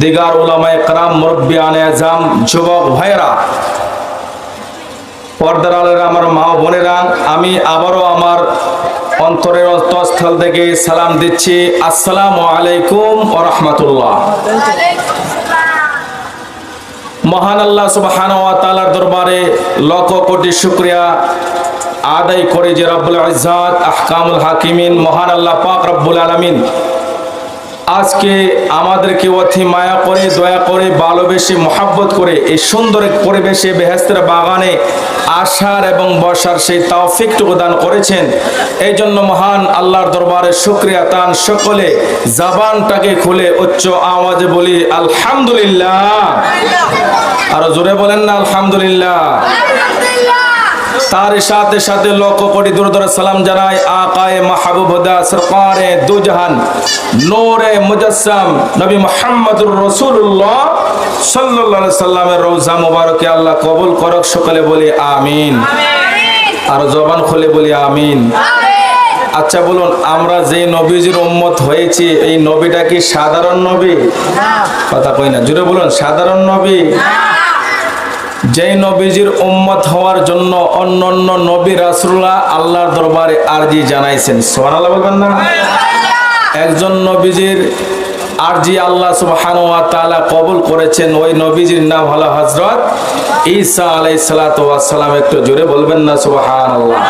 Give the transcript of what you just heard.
দিগার ওলামায় কারাম, মুরব্বী আন এজাম যুবক ভাইরা পর্দার আলেরা, আমার মা বোনেরা, আমি আবারও আমার অন্তরের অন্তঃস্থল থেকে সালাম দিচ্ছি। আসসালামু আলাইকুম ও রহমতুল্লাহ। মহান আল্লাহ সুবহান ওয়া তাআলার দরবারে লক্ষ কোটি শুকরিয়া আদায় করে যে রব্বুল ইজ্জাত, আহকামুল হাকিমিন, মহান আল্লাহ পাক রব্বুল আলামিন। আজকে আমাদেরকে অতি মায়া করে, দয়া করে, ভালোবেসে, মহাব্বত করে এই সুন্দর এক পরিবেশে বেহেস্তের বাগানে আসার এবং বসার সেই তাওফিকটুকু দান করেছেন। এই জন্য মহান আল্লাহর দরবারে শুক্রিয়া তান সকলে জাবানটাকে খুলে উচ্চ আওয়াজে বলি, আলহামদুলিল্লাহ। আরও জোরে বলেন না আলহামদুলিল্লাহ। তার সাথে সাথে লক্ষ কোটি দূর দূর সালাম জানাই আকায়ে মাহবুব হুদা সরকারে দুজাহান নূরে মুজাসসাম নবী মুহাম্মদুর রাসূলুল্লাহ সাল্লাল্লাহু আলাইহি সাল্লামের রওজা মুবারকে আল্লাহ কবুল করক সকলে বলি আমিন। আর জবান খুলে বলি আমিন। আচ্ছা বলুন আমরা যে নবীজির উম্মত হয়েছি এই নবীটা কি সাধারণ নবী? কথা কই না জুড়ে বলুন সাধারণ নবী? যেই নবীজির উম্মত হওয়ার জন্য অন্য অন্য নবী রাসুল্লাহ আল্লাহর দরবারে আরজি জানাইছেন। সোহান আল্লাহ বলবেন না? একজন নবীজির আরজি আল্লাহ সুবহানাহু ওয়া তাআলা কবুল করেছেন, ওই নবীজির নাম হলো হজরত ঈসা আলাইহিস সালাতু একটু জোরে বলবেন না? সুবহানাল্লাহ।